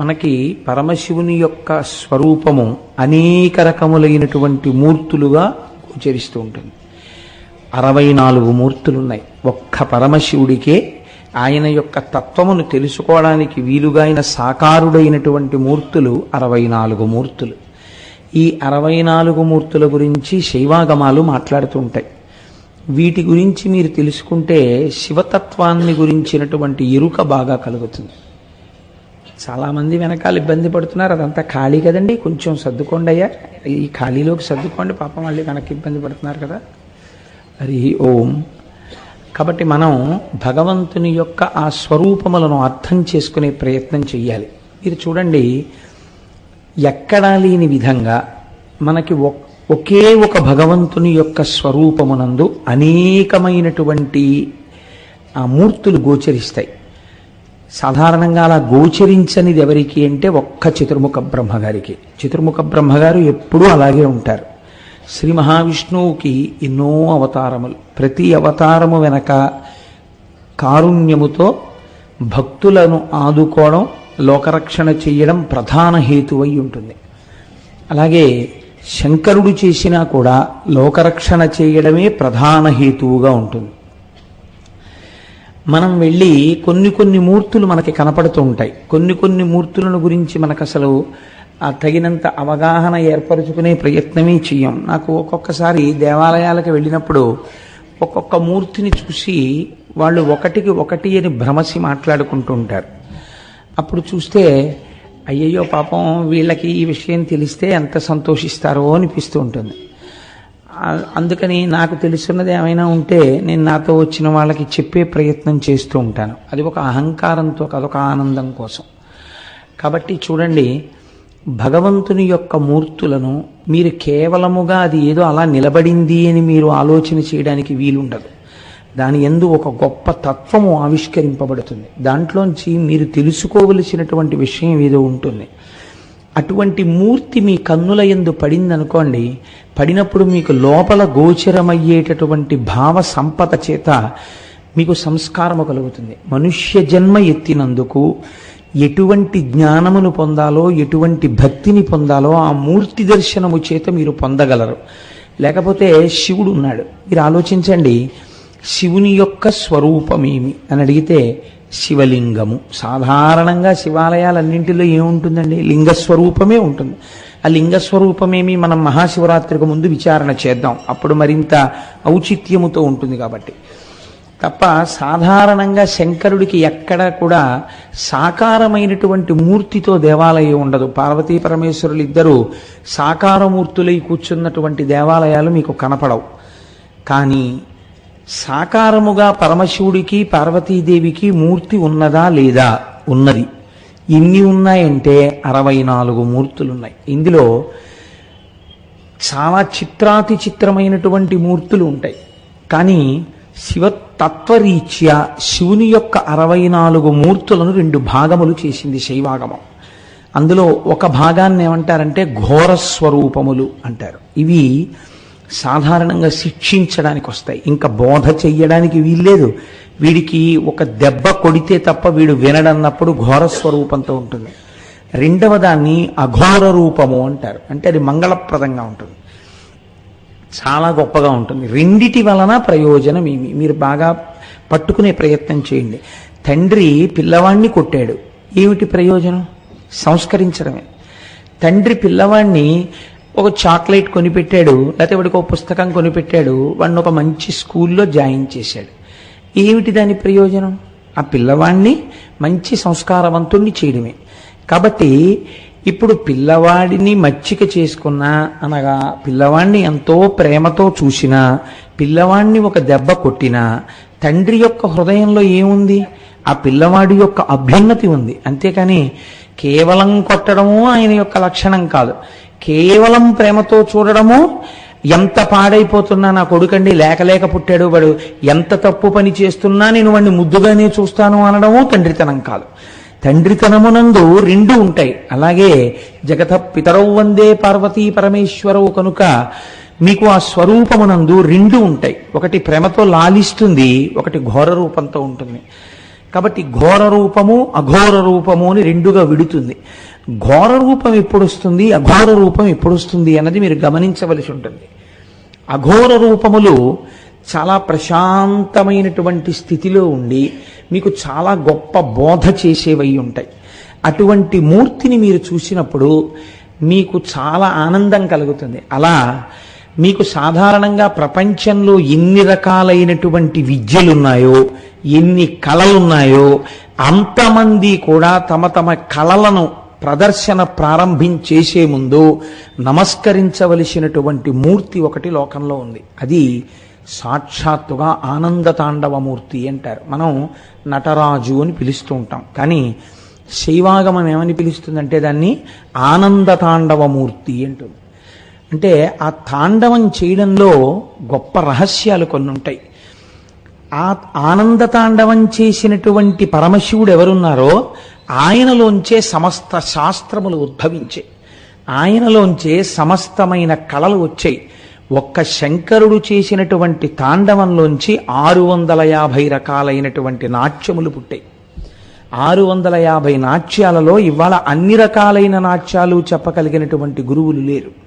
మనకి పరమశివుని యొక్క స్వరూపము అనేక రకములైనటువంటి మూర్తులుగా గోచరిస్తూ ఉంటుంది. అరవై నాలుగు మూర్తులున్నాయి. ఒక్క పరమశివుడికే ఆయన యొక్క తత్వమును తెలుసుకోవడానికి వీలుగా ఆయన సాకారుడైనటువంటి మూర్తులు అరవై నాలుగు మూర్తులు. ఈ అరవై నాలుగు మూర్తుల గురించి శైవాగమాలు మాట్లాడుతూ ఉంటాయి. వీటి గురించి మీరు తెలుసుకుంటే శివతత్వాన్ని గురించినటువంటి ఎరుక బాగా కలుగుతుంది. చాలామంది వెనకాల ఇబ్బంది పడుతున్నారు. అదంతా ఖాళీ కదండి. కొంచెం సర్దుకోండి అయ్యా ఈ ఖాళీలోకి సర్దుకోండి. పాపం మళ్ళీ వెనక్కి ఇబ్బంది పడుతున్నారు కదా. హరి ఓం. కాబట్టి మనం భగవంతుని యొక్క ఆ స్వరూపములను అర్థం చేసుకునే ప్రయత్నం చెయ్యాలి. మీరు చూడండి ఎక్కడా లేని విధంగా మనకి ఒకే ఒక భగవంతుని యొక్క స్వరూపమునందు అనేకమైనటువంటి ఆ మూర్తులు గోచరిస్తాయి. సాధారణంగా అలా గోచరించనిది ఎవరికి అంటే ఒక్క చతుర్ముఖ బ్రహ్మగారికి. చతుర్ముఖ బ్రహ్మగారు ఎప్పుడూ అలాగే ఉంటారు. శ్రీ మహావిష్ణువుకి ఎన్నో అవతారములు. ప్రతి అవతారము వెనక కారుణ్యముతో భక్తులను ఆదుకోవడం లోకరక్షణ చేయడం ప్రధాన హేతువై ఉంటుంది. అలాగే శంకరుడు చేసినా కూడా లోకరక్షణ చేయడమే ప్రధాన హేతువుగా ఉంటుంది. మనం వెళ్ళి కొన్ని కొన్ని మూర్తులు మనకి కనపడుతూ ఉంటాయి. కొన్ని కొన్ని మూర్తులను గురించి మనకు అసలు ఆ తగినంత అవగాహన ఏర్పరచుకునే ప్రయత్నమే చెయ్యం నాకు ఒక్కొక్కసారి దేవాలయాలకు వెళ్ళినప్పుడు ఒక్కొక్క మూర్తిని చూసి వాళ్ళు ఒకటికి ఒకటి అని భ్రమసి మాట్లాడుకుంటూ ఉంటారు. అప్పుడు చూస్తే అయ్యయ్యో పాపం వీళ్ళకి ఈ విషయం తెలిస్తే ఎంత సంతోషిస్తారో అనిపిస్తూ ఉంటుంది. అందుకని నాకు తెలుసున్నది ఏమైనా ఉంటే నేను నాతో వచ్చిన వాళ్ళకి చెప్పే ప్రయత్నం చేస్తూ ఉంటాను. అది ఒక అహంకారంతో అదొక ఆనందం కోసం. కాబట్టి చూడండి భగవంతుని యొక్క మూర్తులను మీరు కేవలముగా అది ఏదో అలా నిలబడింది అని మీరు ఆలోచన చేయడానికి వీలుండదు. దాని ఎందు ఒక గొప్ప తత్వము ఆవిష్కరింపబడుతుంది. దాంట్లోంచి మీరు తెలుసుకోవలసినటువంటి విషయం ఏదో ఉంటుంది. అటువంటి మూర్తి మీ కన్నుల ఎందు పడిందనుకోండి పడినప్పుడు మీకు లోపల గోచరమయ్యేటటువంటి భావ సంపద చేత మీకు సంస్కారము కలుగుతుంది. మనుష్య జన్మ ఎత్తినందుకు ఎటువంటి జ్ఞానమును పొందాలో ఎటువంటి భక్తిని పొందాలో ఆ మూర్తి దర్శనము చేత మీరు పొందగలరు. లేకపోతే శివుడు ఉన్నాడు. మీరు ఆలోచించండి శివుని యొక్క స్వరూపమేమి? అని అడిగితే శివలింగము. సాధారణంగా శివాలయాలన్నింటిలో ఏముంటుందండి? లింగ స్వరూపమే ఉంటుంది. ఆ లింగ స్వరూపమేమి మనం మహాశివరాత్రికి ముందు విచారణ చేద్దాం. అప్పుడు మరింత ఔచిత్యముతో ఉంటుంది కాబట్టి. తప్ప సాధారణంగా శంకరుడికి ఎక్కడ కూడా సాకారమైనటువంటి మూర్తితో దేవాలయం ఉండదు. పార్వతీ పరమేశ్వరులు ఇద్దరు సాకారమూర్తులై కూర్చున్నటువంటి దేవాలయాలు మీకు కనపడవు. కానీ సాకారముగా పరమశివుడికి పార్వతీదేవికి మూర్తి ఉన్నదా లేదా ఉన్నది. ఎన్ని ఉన్నాయంటే అరవై నాలుగు మూర్తులున్నాయి. ఇందులో చాలా చిత్రాతి చిత్రమైనటువంటి మూర్తులు ఉంటాయి. కానీ శివతత్వరీత్యా శివుని యొక్క అరవై నాలుగు మూర్తులను రెండు భాగములు చేసింది శైవాగమం. అందులో ఒక భాగాన్ని ఏమంటారంటే ఘోర స్వరూపములు అంటారు. ఇవి సాధారణంగా శిక్షించడానికి వస్తాయి. ఇంకా బోధ చెయ్యడానికి వీల్లేదు. వీడికి ఒక దెబ్బ కొడితే తప్ప వీడు వినడన్నప్పుడు ఘోర స్వరూపంతో ఉంటుంది. రెండవ దాన్ని అఘోర రూపము అంటారు. అంటే అది మంగళప్రదంగా ఉంటుంది. చాలా గొప్పగా ఉంటుంది. రెండిటి వలన ప్రయోజనం ఏమి? మీరు బాగా పట్టుకునే ప్రయత్నం చేయండి. తండ్రి పిల్లవాణ్ణి కొట్టాడు. ఏమిటి ప్రయోజనం? సంస్కరించడమే. తండ్రి పిల్లవాణ్ణి ఒక చాక్లెట్ కొనిపెట్టాడు లేకపోతే వాడికి ఒక పుస్తకం కొనిపెట్టాడు వాడిని ఒక మంచి స్కూల్లో జాయిన్ చేశాడు. ఏమిటి దాని ప్రయోజనం? ఆ పిల్లవాడిని మంచి సంస్కారవంతుణ్ణి చేయడమే. కాబట్టి ఇప్పుడు పిల్లవాడిని మచ్చిక చేసుకున్నా అనగా పిల్లవాడిని ఎంతో ప్రేమతో చూసినా పిల్లవాడిని ఒక దెబ్బ కొట్టినా తండ్రి యొక్క హృదయంలో ఏముంది? ఆ పిల్లవాడి యొక్క అభ్యున్నతి ఉంది. అంతేకాని కేవలం కొట్టడము ఆయన యొక్క లక్షణం కాదు. కేవలం ప్రేమతో చూడడము? ఎంత పాడైపోతున్నా నా కొడుకండి లేకలేక పుట్టాడు వాడు. ఎంత తప్పు పని చేస్తున్నా నేను వాడిని ముద్దుగానే చూస్తాను అనడము తండ్రితనం కాదు. తండ్రితనమునందు రెండు ఉంటాయి. అలాగే జగత పితరౌ వందే పార్వతీ పరమేశ్వరవు కనుక మీకు ఆ స్వరూపమునందు రెండు ఉంటాయి. ఒకటి ప్రేమతో లాలిస్తుంది ఒకటి ఘోర రూపంతో ఉంటుంది. కాబట్టి ఘోర రూపము అఘోర రూపము అని రెండుగా విడుతుంది. ఘోర రూపం ఎప్పుడు వస్తుంది అఘోర రూపం ఎప్పుడు వస్తుంది అన్నది మీరు గమనించవలసి ఉంటుంది. అఘోర రూపములు చాలా ప్రశాంతమైనటువంటి స్థితిలో ఉండి మీకు చాలా గొప్ప బోధ చేసేవై ఉంటాయి. అటువంటి మూర్తిని మీరు చూసినప్పుడు మీకు చాలా ఆనందం కలుగుతుంది. అలా మీకు సాధారణంగా ప్రపంచంలో ఎన్ని రకాలైనటువంటి విద్యలున్నాయో ఎన్ని కళలున్నాయో అంతమంది కూడా తమ తమ కళలను ప్రదర్శన ప్రారంభించేసే ముందు నమస్కరించవలసినటువంటి మూర్తి ఒకటి లోకంలో ఉంది. అది సాక్షాత్తుగా ఆనంద మూర్తి అంటారు. మనం నటరాజు అని పిలుస్తూ ఉంటాం. కానీ శైవాగమం ఏమని పిలుస్తుందంటే దాన్ని ఆనంద మూర్తి అంటుంది. అంటే ఆ తాండవం చేయడంలో గొప్ప రహస్యాలు కొన్ని ఉంటాయి ఆ ఆనంద తాండవం చేసినటువంటి పరమశివుడు ఎవరున్నారో ఆయనలోంచే సమస్త శాస్త్రములు ఉద్భవించే. ఆయనలోంచే సమస్తమైన కళలు వచ్చాయి. ఒక్క శంకరుడు చేసినటువంటి తాండవంలోంచి ఆరు వందల యాభై రకాలైనటువంటి నాట్యములు పుట్టాయి. ఆరు వందల యాభై నాట్యాలలో ఇవాళ అన్ని రకాలైన నాట్యాలు చెప్పగలిగినటువంటి గురువులు లేరు.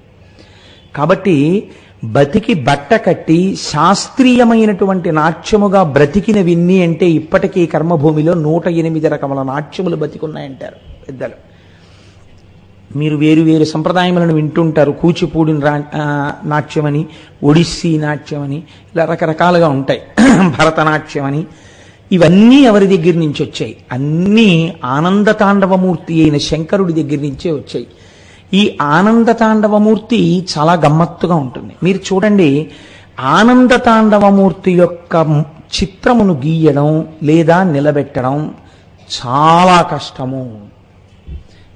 కాబట్టి బతికి బట్ట కట్టి శాస్త్రీయమైనటువంటి నాట్యముగా బ్రతికిన విన్ని అంటే ఇప్పటికీ కర్మభూమిలో నూట ఎనిమిది రకముల నాట్యములు బతికున్నాయంటారు పెద్దలు. మీరు వేరు వేరు సంప్రదాయములను వింటుంటారు. కూచిపూడి నాట్యమని ఒడిస్సీ నాట్యమని ఇలా రకరకాలుగా ఉంటాయి. భరతనాట్యమని. ఇవన్నీ ఎవరి దగ్గర నుంచి వచ్చాయి? అన్నీ ఆనంద తాండవమూర్తి అయిన శంకరుడి దగ్గర నుంచే వచ్చాయి. ఈ ఆనంద తాండవమూర్తి చాలా గమ్మత్తుగా ఉంటుంది. మీరు చూడండి ఆనంద తాండవమూర్తి యొక్క చిత్రమును గీయడం లేదా నిలబెట్టడం చాలా కష్టము.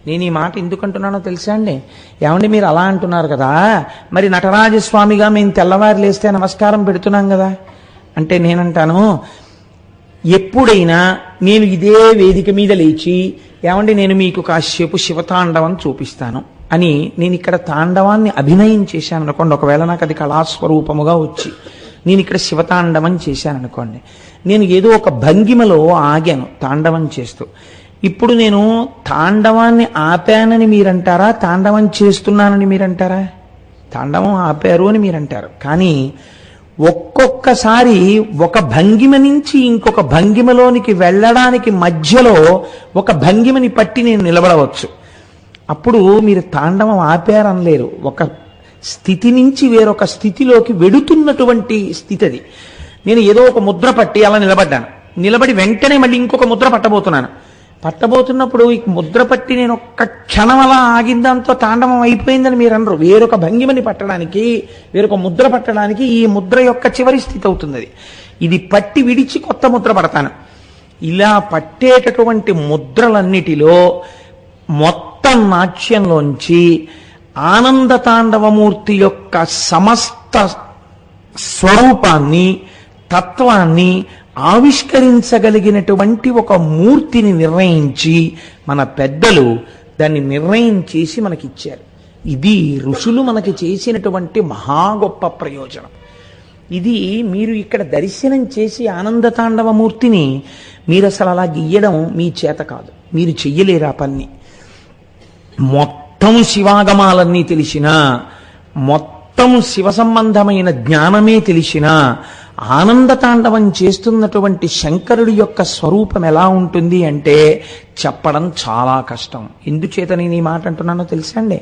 నేను ఈ మాట ఎందుకంటున్నానో తెలుసా అండి? ఏమండి మీరు అలా అంటున్నారు కదా? మరి నటరాజస్వామిగా మేము తెల్లవారు లేస్తే నమస్కారం పెడుతున్నాం కదా? అంటే నేనంటాను ఎప్పుడైనా నేను ఇదే వేదిక మీద లేచి ఏమండి నేను మీకు కాసేపు శివతాండవం చూపిస్తాను. అని నేను ఇక్కడ తాండవాన్ని అభినయం చేశాను అనుకోండి ఒకవేళ నాకు అది కళాస్వరూపముగా వచ్చి నేను ఇక్కడ శివతాండవం చేశాను అనుకోండి నేను ఏదో ఒక భంగిమలో ఆగాను తాండవం చేస్తూ. ఇప్పుడు నేను తాండవాన్ని ఆపానని మీరంటారా? తాండవం చేస్తున్నానని మీరంటారా? తాండవం ఆపారు అని మీరంటారు. కానీ ఒక్కొక్కసారి ఒక భంగిమ నుంచి ఇంకొక భంగిమలోనికి వెళ్ళడానికి మధ్యలో ఒక భంగిమని పట్టి నేను నిలబడవచ్చు. అప్పుడు మీరు తాండవం ఆపారనలేరు. ఒక స్థితి నుంచి వేరొక స్థితిలోకి వెడుతున్నటువంటి స్థితి అది నేను ఏదో ఒక ముద్ర పట్టి అలా నిలబడ్డాను. నిలబడి వెంటనే మళ్ళీ ఇంకొక ముద్ర పట్టబోతున్నాను. పట్టబోతున్నప్పుడు ఈ ముద్ర పట్టి నేను ఒక్క క్షణం అలా ఆగిందంతో తాండవం అయిపోయిందని మీరు అనరు వేరొక భంగిమని పట్టడానికి వేరొక ముద్ర పట్టడానికి ఈ ముద్ర యొక్క చివరి స్థితి అవుతుంది అది ఇది పట్టి విడిచి కొత్త ముద్ర పడతాను. ఇలా పట్టేటటువంటి ముద్రలన్నిటిలో మొత్తం నాట్యంలోంచి ఆనంద తాండవమూర్తి యొక్క సమస్త స్వరూపాన్ని తత్వాన్ని ఆవిష్కరించగలిగినటువంటి ఒక మూర్తిని నిర్ణయించి మన పెద్దలు దాన్ని నిర్ణయం చేసి మనకిచ్చారు. ఇది ఋషులు మనకి చేసినటువంటి మహా గొప్ప ప్రయోజనం. ఇది మీరు ఇక్కడ దర్శనం చేసి ఆనందతాండవ మూర్తిని మీరు అసలు అలా గీయడం మీ చేత కాదు. మీరు చెయ్యలేరు ఆ పని మొత్తం శివాగమాలన్నీ తెలిసినా మొత్తం శివ సంబంధమైన జ్ఞానమే తెలిసినా ఆనంద తాండవం చేస్తున్నటువంటి శంకరుడి యొక్క స్వరూపం ఎలా ఉంటుంది అంటే చెప్పడం చాలా కష్టం. ఎందుచేత నేను ఈ మాట అంటున్నానో తెలుసా అండి?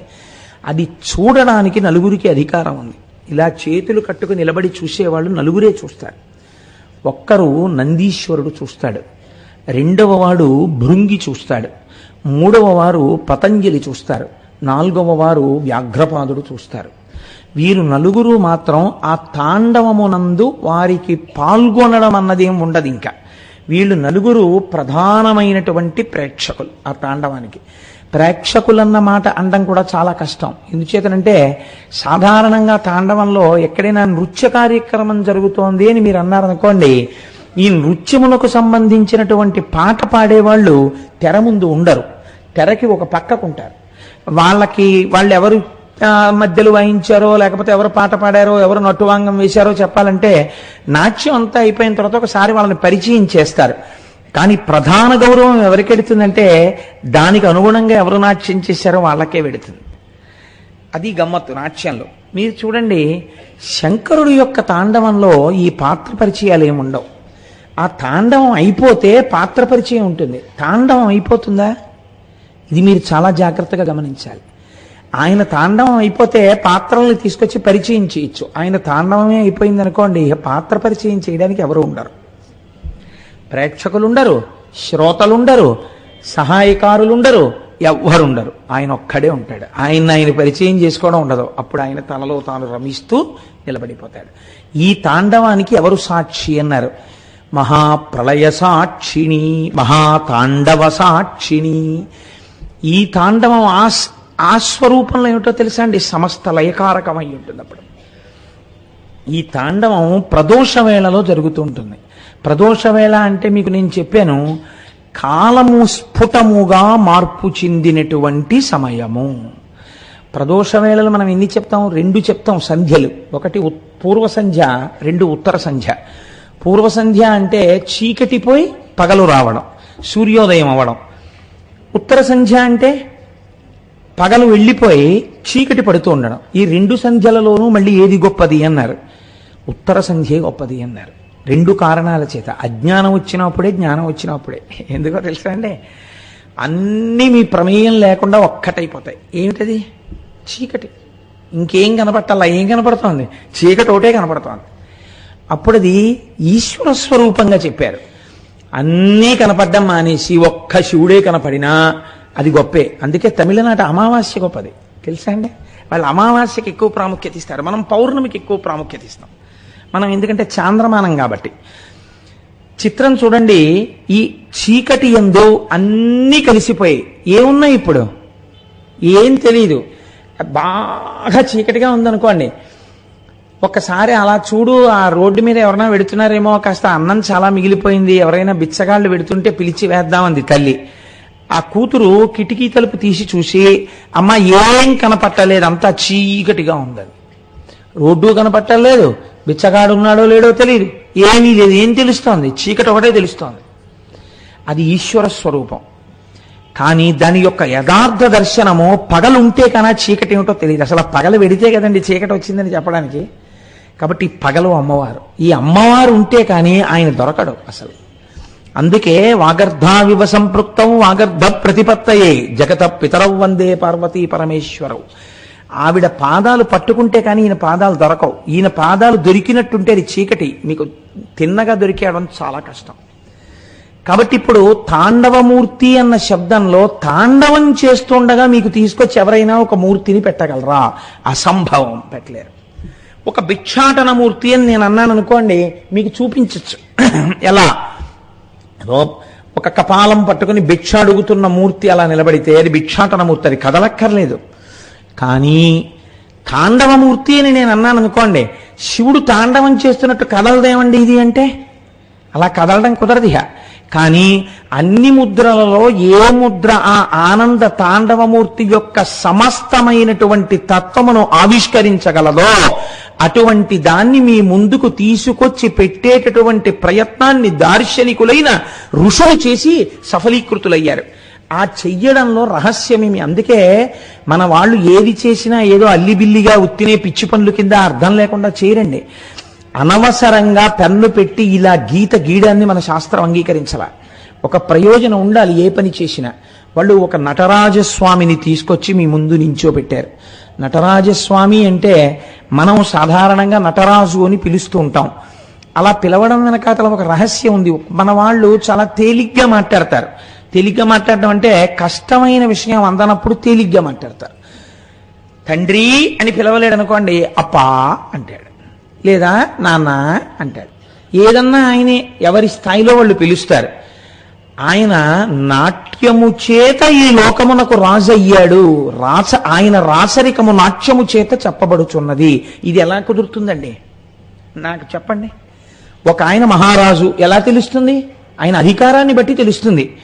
అది చూడడానికి నలుగురికి అధికారం ఉంది. ఇలా చేతులు కట్టుకు నిలబడి చూసేవాళ్ళు నలుగురే చూస్తారు. ఒక్కరు నందీశ్వరుడు చూస్తాడు. రెండవ వాడు భృంగి చూస్తాడు. మూడవ వారు పతంజలి చూస్తారు. నాలుగవ వారు వ్యాఘ్రపాదుడు చూస్తారు. వీరు నలుగురు మాత్రం ఆ తాండవమునందు వారికి పాల్గొనడం అన్నదేం ఉండదు ఇంకా. వీళ్ళు నలుగురు ప్రధానమైనటువంటి ప్రేక్షకులు ఆ తాండవానికి. ప్రేక్షకులన్న మాట అనడం కూడా చాలా కష్టం. ఎందుచేతనంటే సాధారణంగా తాండవంలో ఎక్కడైనా నృత్య కార్యక్రమం జరుగుతోంది అని మీరు అన్నారనుకోండి ఈ నృత్యములకు సంబంధించినటువంటి పాట పాడేవాళ్ళు తెర ముందు ఉండరు. తెరకి ఒక పక్కకుంటారు. వాళ్ళకి వాళ్ళు ఎవరు మధ్యలో వాయించారో లేకపోతే ఎవరు పాట పాడారో ఎవరు నట్టువాంగం వేశారో చెప్పాలంటే నాట్యం అంతా అయిపోయిన తర్వాత ఒకసారి వాళ్ళని పరిచయం చేస్తారు. కానీ ప్రధాన గౌరవం ఎవరికి వెడుతుందంటే దానికి అనుగుణంగా ఎవరు నాట్యం చేశారో వాళ్ళకే వెడుతుంది అది గమ్మత్తు నాట్యంలో. మీరు చూడండి శంకరుడు యొక్క తాండవంలో ఈ పాత్ర పరిచయాలు ఏముండవు. ఆ తాండవం అయిపోతే పాత్ర పరిచయం ఉంటుంది. తాండవం అయిపోతుందా? ఇది మీరు చాలా జాగ్రత్తగా గమనించాలి. ఆయన తాండవం అయిపోతే పాత్రల్ని తీసుకొచ్చి పరిచయం చేయొచ్చు. ఆయన తాండవమే అయిపోయింది అనుకోండి పాత్ర పరిచయం చేయడానికి ఎవరు ఉండరు. ప్రేక్షకులుండరు శ్రోతలుండరు సహాయకారులుండరు ఎవ్వరుండరు. ఆయన ఒక్కడే ఉంటాడు. ఆయన ఆయన పరిచయం చేసుకోవడం ఉండదు. అప్పుడు ఆయన తనలో తాను రమిస్తూ నిలబడిపోతాడు. ఈ తాండవానికి ఎవరు సాక్షి అన్నారు? మహాప్రళయ సాక్షిణి మహాతాండవ సాక్షిణి ఈ తాండవం ఆ ఆ స్వరూపంలో ఏమిటో తెలుసా అండి? సమస్త లయకారకమై ఉంటుంది అప్పుడు ఈ తాండవం ప్రదోష వేళలో జరుగుతూ ఉంటుంది ప్రదోష వేళ అంటే మీకు నేను చెప్పాను కాలము స్ఫుటముగా మార్పు చెందినటువంటి సమయము. ప్రదోష వేళలు మనం ఎన్ని చెప్తాం? రెండు చెప్తాం సంధ్యలు. ఒకటి పూర్వ సంధ్య రెండు ఉత్తర సంధ్య. పూర్వ సంధ్య అంటే చీకటి పోయి పగలు రావడం సూర్యోదయం అవ్వడం. ఉత్తర సంధ్య అంటే పగలు వెళ్ళిపోయి చీకటి పడుతూ ఉండడం. ఈ రెండు సంధ్యలలోనూ మళ్ళీ ఏది గొప్పది అన్నారు. ఉత్తర సంధ్యే గొప్పది అన్నారు. రెండు కారణాల చేత. అజ్ఞానం వచ్చినప్పుడే జ్ఞానం వచ్చినప్పుడే. ఎందుకో తెలుసా అండి? అన్నీ మీ ప్రమేయం లేకుండా ఒక్కటైపోతాయి. ఏమిటది? చీకటి. ఇంకేం కనపట్టాలా ఏం కనపడుతోంది? చీకటి ఒకటే కనపడుతోంది. అప్పుడు అది ఈశ్వర స్వరూపంగా చెప్పారు. అన్నీ కనపడ్డం మానేసి ఒక్క శివుడే కనపడినా అది గొప్పే. అందుకే తమిళనాట అమావాస్య గొప్పది. తెలుసా అండి? వాళ్ళు అమావాస్యకి ఎక్కువ ప్రాముఖ్యత ఇస్తారు. మనం పౌర్ణమికి ఎక్కువ ప్రాముఖ్యత ఇస్తాం. మనం ఎందుకంటే చాంద్రమానం కాబట్టి. చిత్రం చూడండి ఈ చీకటి ఎందు అన్నీ కలిసిపోయి. ఏమున్నాయి ఇప్పుడు? ఏం తెలియదు బాగా చీకటిగా ఉందనుకోండి. ఒక్కసారి అలా చూడు ఆ రోడ్డు మీద ఎవరైనా పెడుతున్నారేమో కాస్త అన్నం చాలా మిగిలిపోయింది ఎవరైనా బిచ్చగాళ్ళు పెడుతుంటే పిలిచి వేద్దామంది తల్లి. ఆ కూతురు కిటికీ తలుపు తీసి చూసి అమ్మ ఏం కనపట్టలేదు అంతా చీకటిగా ఉంది అది. రోడ్డు కనపట్టలేదు బిచ్చగాడు ఉన్నాడో లేడో తెలియదు ఏమీ లేదు ఏం తెలుస్తోంది? చీకటి ఒకటే తెలుస్తోంది. అది ఈశ్వర స్వరూపం. కానీ దాని యొక్క యథార్థ దర్శనము పగలుంటే కన్నా చీకటి ఏమిటో తెలియదు అసలు పగలు వెడితే కదండి చీకటి వచ్చిందని చెప్పడానికి. కాబట్టి పగలు అమ్మవారు. ఈ అమ్మవారు ఉంటే కానీ ఆయన దొరకడు అసలు. అందుకే వాగర్ధావివ సంపృక్తం వాగర్ధ ప్రతిపత్తయే జగత పితరవు వందే పార్వతీ పరమేశ్వరవు ఆవిడ పాదాలు పట్టుకుంటే కానీ ఈయన పాదాలు దొరకవు. ఈయన పాదాలు దొరికినట్టుంటే అది చీకటి. మీకు తిన్నగా దొరికేయడం చాలా కష్టం. కాబట్టి ఇప్పుడు తాండవమూర్తి అన్న శబ్దంలో తాండవం చేస్తుండగా మీకు తీసుకొచ్చి ఎవరైనా ఒక మూర్తిని పెట్టగలరా? అసంభవం పెట్టలేరు. ఒక భిక్షాటన మూర్తి అని నేను అన్నాను అనుకోండి మీకు చూపించచ్చు. ఎలా? ఒక కపాలం పట్టుకుని భిక్ష అడుగుతున్న మూర్తి అలా నిలబడితే అది భిక్షాటన మూర్తి అది కదలక్కర్లేదు. కానీ తాండవమూర్తి అని నేను అన్నాను అనుకోండి శివుడు తాండవం చేస్తున్నట్టు కదలదేమండి ఇది అంటే? అలా కదలడం కుదరదు కానీ అన్ని ముద్రలలో ఏ ముద్ర ఆ ఆనంద తాండవమూర్తి యొక్క సమస్తమైనటువంటి తత్వమును ఆవిష్కరించగలదో అటువంటి దాన్ని మీ ముందుకు తీసుకొచ్చి పెట్టేటటువంటి ప్రయత్నాన్ని దార్శనికులైన ఋషులు చేసి సఫలీకృతులయ్యారు. ఆ చెయ్యడంలో రహస్యమేమి? అందుకే మన వాళ్ళు ఏది చేసినా ఏదో అల్లిబిల్లిగా ఉత్తినే పిచ్చి పనులు కింద అర్థం లేకుండా చేయరండి. అనవసరంగా పెన్ను పెట్టి ఇలా గీత గీయడాన్ని మన శాస్త్రం అంగీకరించాల. ఒక ప్రయోజనం ఉండాలి ఏ పని చేసినా. వాళ్ళు ఒక నటరాజస్వామిని తీసుకొచ్చి మీ ముందు నించోబెట్టారు. నటరాజస్వామి అంటే మనం సాధారణంగా నటరాజు అని పిలుస్తూ ఉంటాం. అలా పిలవడం వెనకాతల ఒక రహస్యం ఉంది. మన వాళ్ళు చాలా తేలిగ్గా మాట్లాడతారు. తేలిగ్గా మాట్లాడడం అంటే కష్టమైన విషయం అందనప్పుడు తేలిగ్గా మాట్లాడతారు. తండ్రి అని పిలవలేడు అనుకోండి అప్పా అంటాడు. లేదా నాన్న అంటాడు. ఏదన్నా ఆయనే ఎవరి స్థాయిలో వాళ్ళు పిలుస్తారు. ఆయన నాట్యము చేత ఈ లోకమునకు రాజయ్యాడు. రాస ఆయన రాసరికము నాట్యము చేత చెప్పబడుచున్నది. ఇది ఎలా కుదురుతుందండి? నాకు చెప్పండి. ఒక ఆయన మహారాజు ఎలా తెలుస్తుంది? ఆయన అధికారాన్ని బట్టి తెలుస్తుంది.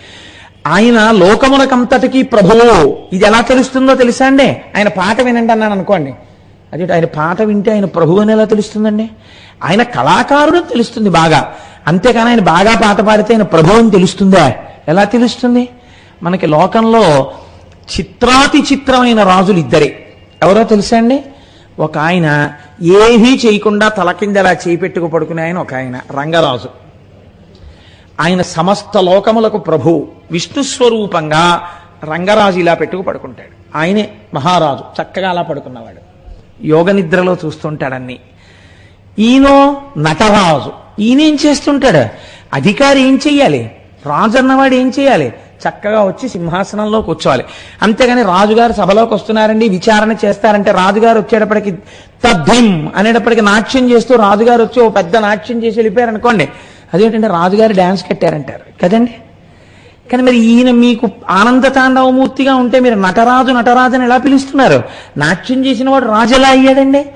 ఆయన లోకమునకంతటికీ ప్రభువు. ఇది ఎలా తెలుస్తుందో తెలుసా అండి? ఆయన పాట వినండి అన్నాను అనుకోండి. అదే ఆయన పాట వింటే ఆయన ప్రభువు అని ఎలా తెలుస్తుందండి? ఆయన కళాకారుడు తెలుస్తుంది బాగా. అంతేకాని ఆయన బాగా పాట పాడితే ఆయన ప్రభావం తెలుస్తుందా. ఎలా తెలుస్తుంది? మనకి లోకంలో చిత్రాతి చిత్రమైన రాజులు ఇద్దరే ఎవరో తెలుసా అండి? ఒక ఆయన ఏమీ చేయకుండా తలకిందలా చేపెట్టుకు అలా పడుకునే ఆయన ఒక ఆయన రంగరాజు. ఆయన సమస్త లోకములకు ప్రభువు విష్ణు స్వరూపంగా రంగరాజు ఇలా పెట్టుకు పడుకుంటాడు. ఆయనే మహారాజు. చక్కగా అలా పడుకున్నవాడు. యోగ నిద్రలో చూస్తుంటాడన్ని ఈయనో నటరాజు. ఈయనేం చేస్తుంటాడు? అధికారి ఏం చెయ్యాలి? రాజు అన్నవాడు ఏం చేయాలి చక్కగా వచ్చి సింహాసనంలో కూర్చోవాలి. అంతేగాని రాజుగారు సభలోకి వస్తున్నారండి విచారణ చేస్తారంటే రాజుగారు వచ్చేటప్పటికి తద్ధిం అనేటప్పటికి నాట్యం చేస్తూ రాజుగారు వచ్చి ఓ పెద్ద నాట్యం చేసి వెళ్ళిపోయారనుకోండి అదేంటంటే రాజుగారు డ్యాన్స్ కట్టారంటారు. కదండి? కానీ మరి ఈయన మీకు ఆనంద తాండవమూర్తిగా ఉంటే మీరు నటరాజు నటరాజు అని ఎలా పిలుస్తున్నారు? నాట్యం చేసిన వాడు రాజు ఎలా అయ్యాడండి?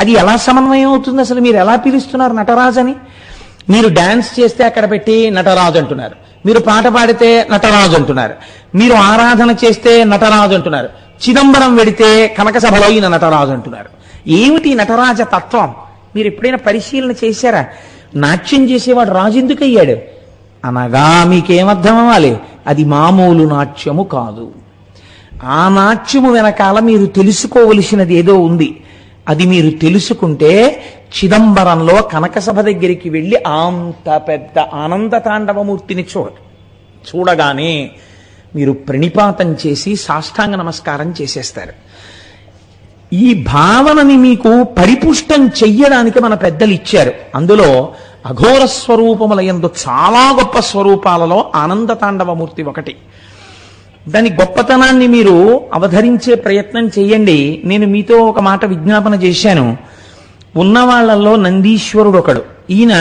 అది ఎలా సమన్వయం అవుతుంది అసలు మీరు ఎలా పిలుస్తున్నారు నటరాజు అని మీరు డాన్స్ చేస్తే అక్కడ పెట్టి నటరాజు అంటున్నారు. మీరు పాట పాడితే నటరాజు అంటున్నారు. మీరు ఆరాధన చేస్తే నటరాజు అంటున్నారు. చిదంబరం వెడితే కనక సభలో ఈయన నటరాజు అంటున్నారు. ఏమిటి నటరాజ తత్వం? మీరు ఎప్పుడైనా పరిశీలన చేశారా? నాట్యం చేసేవాడు రాజు ఎందుకు అయ్యాడు? అనగా మీకేమర్థం అవ్వాలి అది మామూలు నాట్యము కాదు. ఆ నాట్యము వెనకాల మీరు తెలుసుకోవలసినది ఏదో ఉంది. అది మీరు తెలుసుకుంటే చిదంబరంలో కనకసభ దగ్గరికి వెళ్ళి అంత పెద్ద ఆనంద తాండవమూర్తిని చూడ చూడగానే మీరు ప్రణిపాతం చేసి సాష్టాంగ నమస్కారం చేసేస్తారు. ఈ భావనని మీకు పరిపుష్టం చెయ్యడానికి మన పెద్దలు ఇచ్చారు. అందులో అఘోర స్వరూపముల యందు చాలా గొప్ప స్వరూపాలలో ఆనంద తాండవమూర్తి ఒకటి. దాని గొప్పతనాన్ని మీరు అవధరించే ప్రయత్నం చేయండి. నేను మీతో ఒక మాట విజ్ఞాపన చేశాను. ఉన్న వాళ్ళల్లో నందీశ్వరుడు ఒకడు. ఈయన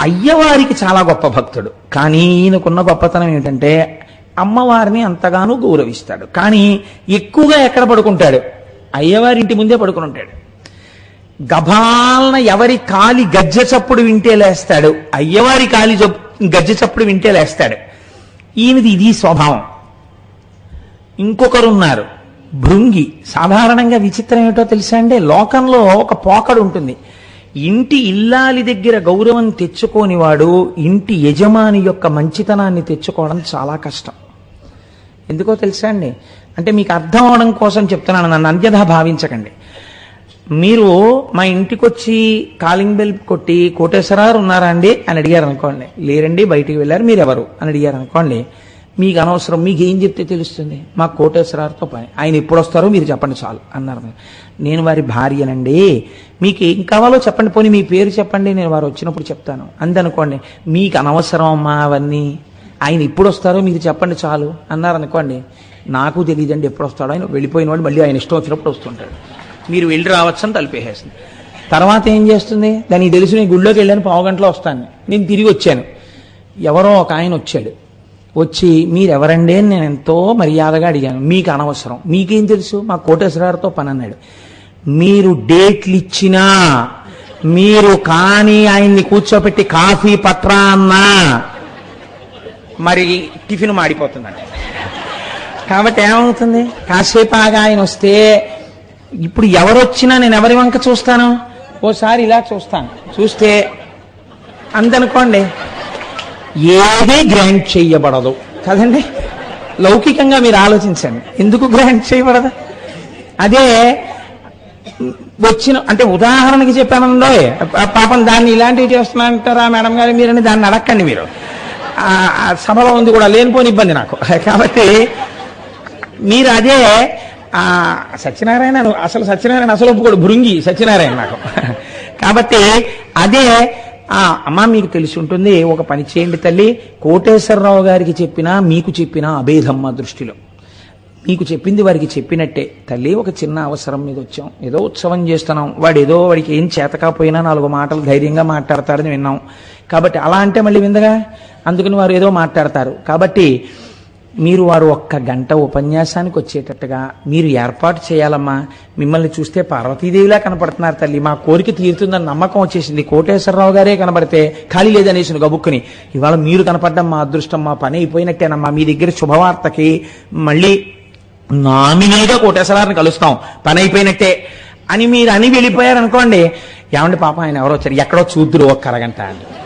అయ్యవారికి చాలా గొప్ప భక్తుడు. కానీ ఈయనకున్న గొప్పతనం ఏమిటంటే అమ్మవారిని అంతగానూ గౌరవిస్తాడు. కానీ ఎక్కువగా ఎక్కడ పడుకుంటాడు? అయ్యవారి ఇంటి ముందే పడుకుని ఉంటాడు. గభాలన ఎవరి కాలి గజ్జ చప్పుడు వింటే లేస్తాడు. అయ్యవారి కాలి గజ్జ చప్పుడు వింటే లేస్తాడు. ఈయనది ఇది స్వభావం. ఇంకొకరున్నారు. భృంగి. సాధారణంగా విచిత్రం ఏమిటో తెలుసా అండి? లోకంలో ఒక పోకడు ఉంటుంది. ఇంటి ఇల్లాలి దగ్గర గౌరవం తెచ్చుకోని వాడు ఇంటి యజమాని యొక్క మంచితనాన్ని తెచ్చుకోవడం చాలా కష్టం. ఎందుకో తెలుసా అండి? అంటే మీకు అర్థం అవడం కోసం చెప్తున్నాను నన్ను అన్యథా భావించకండి. మీరు మా ఇంటికి వచ్చి కాలింగ్ బెల్ కొట్టి కోటేశ్వరారు ఉన్నారా అండి? అని అడిగారు అనుకోండి. లేరండి బయటికి వెళ్ళారు మీరు ఎవరు అని అడిగారు అనుకోండి. మీకు అనవసరం మీకు ఏం చెప్తే తెలుస్తుంది? మా కోటేశ్వరారుతో పని. ఆయన ఎప్పుడు వస్తారో మీరు చెప్పండి చాలు అన్నారు నేను వారి భార్యనండి. మీకు ఏం కావాలో చెప్పండి పోనీ మీ పేరు చెప్పండి నేను వారు వచ్చినప్పుడు చెప్తాను. అందనుకోండి మీకు అనవసరం అమ్మా అవన్నీ. ఆయన ఎప్పుడు వస్తారో మీరు చెప్పండి చాలు అన్నారు అనుకోండి. నాకు తెలియదండి ఎప్పుడు వస్తాడో ఆయన వెళ్ళిపోయిన వాడు మళ్ళీ ఆయన ఇష్టం వచ్చినప్పుడు వస్తుంటాడు. మీరు వెళ్ళి రావచ్చని తలిపేసేస్తుంది తర్వాత ఏం చేస్తుంది? దానికి తెలిసి నేను గుళ్ళోకి వెళ్ళాను పావు గంటలో వస్తాను. నేను తిరిగి వచ్చాను. ఎవరో ఒక ఆయన వచ్చాడు. వచ్చి మీరెవరండి? అని నేను ఎంతో మర్యాదగా అడిగాను. మీకు అనవసరం. మీకేం తెలుసు? మా కోటేశ్వరారితో పని అన్నాడు. మీరు డేట్లు ఇచ్చినా మీరు కానీ ఆయన్ని కూర్చోపెట్టి కాఫీ పత్రా అన్నా మరి టిఫిన్ మాడిపోతుందండి కాబట్టి ఏమవుతుంది? కాసేపు ఆగా ఆయన వస్తే ఇప్పుడు ఎవరొచ్చినా నేను ఎవరి వంక చూస్తాను? ఓసారి ఇలా చూస్తాను. చూస్తే అందనుకోండి ఏది గ్రాంట్ చేయబడదు. కదండి? లౌకికంగా మీరు ఆలోచించండి. ఎందుకు గ్రాంట్ చేయబడదు? అదే వచ్చిన అంటే ఉదాహరణకి చెప్పానండో పాపం దాన్ని ఇలాంటివి చేస్తున్నారంటారా మేడం గారు? మీరని దాన్ని అడక్కండి మీరు. ఆ, సభలో ఉంది కూడా లేనిపోని ఇబ్బంది నాకు. కాబట్టి మీరు అదే ఆ సత్యనారాయణ అసలు సత్యనారాయణ అసలు ఒప్పుకోడు. భృంగి సత్యనారాయణ నాకు. కాబట్టి అదే ఆ అమ్మ మీకు తెలిసి ఉంటుంది ఒక పని చేయండి తల్లి. కోటేశ్వరరావు గారికి చెప్పినా మీకు చెప్పినా అభేదమ్మ దృష్టిలో. మీకు చెప్పింది వారికి చెప్పినట్టే. తల్లి ఒక చిన్న అవసరం మీద వచ్చాం. ఏదో ఉత్సవం చేస్తున్నాం. వాడు ఏదో వాడికి ఏం చేతకపోయినా నాలుగు మాటలు ధైర్యంగా మాట్లాడతారని విన్నాం. కాబట్టి అలా అంటే మళ్ళీ విందగా? అందుకని వారు ఏదో మాట్లాడతారు. కాబట్టి మీరు వారు ఒక్క గంట ఉపన్యాసానికి వచ్చేటట్టుగా మీరు ఏర్పాటు చేయాలమ్మా. మిమ్మల్ని చూస్తే పార్వతీదేవిలా కనపడుతున్నారు తల్లి. మా కోరిక తీరుతుందని నమ్మకం వచ్చేసింది. కోటేశ్వరరావు గారే కనబడితే ఖాళీ లేదనేసిన గబుక్కుని. ఇవాళ మీరు కనపడడం మా అదృష్టం మా పని అయిపోయినట్టేనమ్మా. మీ దగ్గర శుభవార్తకి మళ్ళీ నామినీగా కోటేశ్వరాన్ని కలుస్తాం. పని అయిపోయినట్టే అని మీరు అని వెళ్ళిపోయారనుకోండి. ఏమండి పాప ఆయన ఎవరో వచ్చారు? ఎక్కడో చూద్దురు ఒక్క అరగంట. అని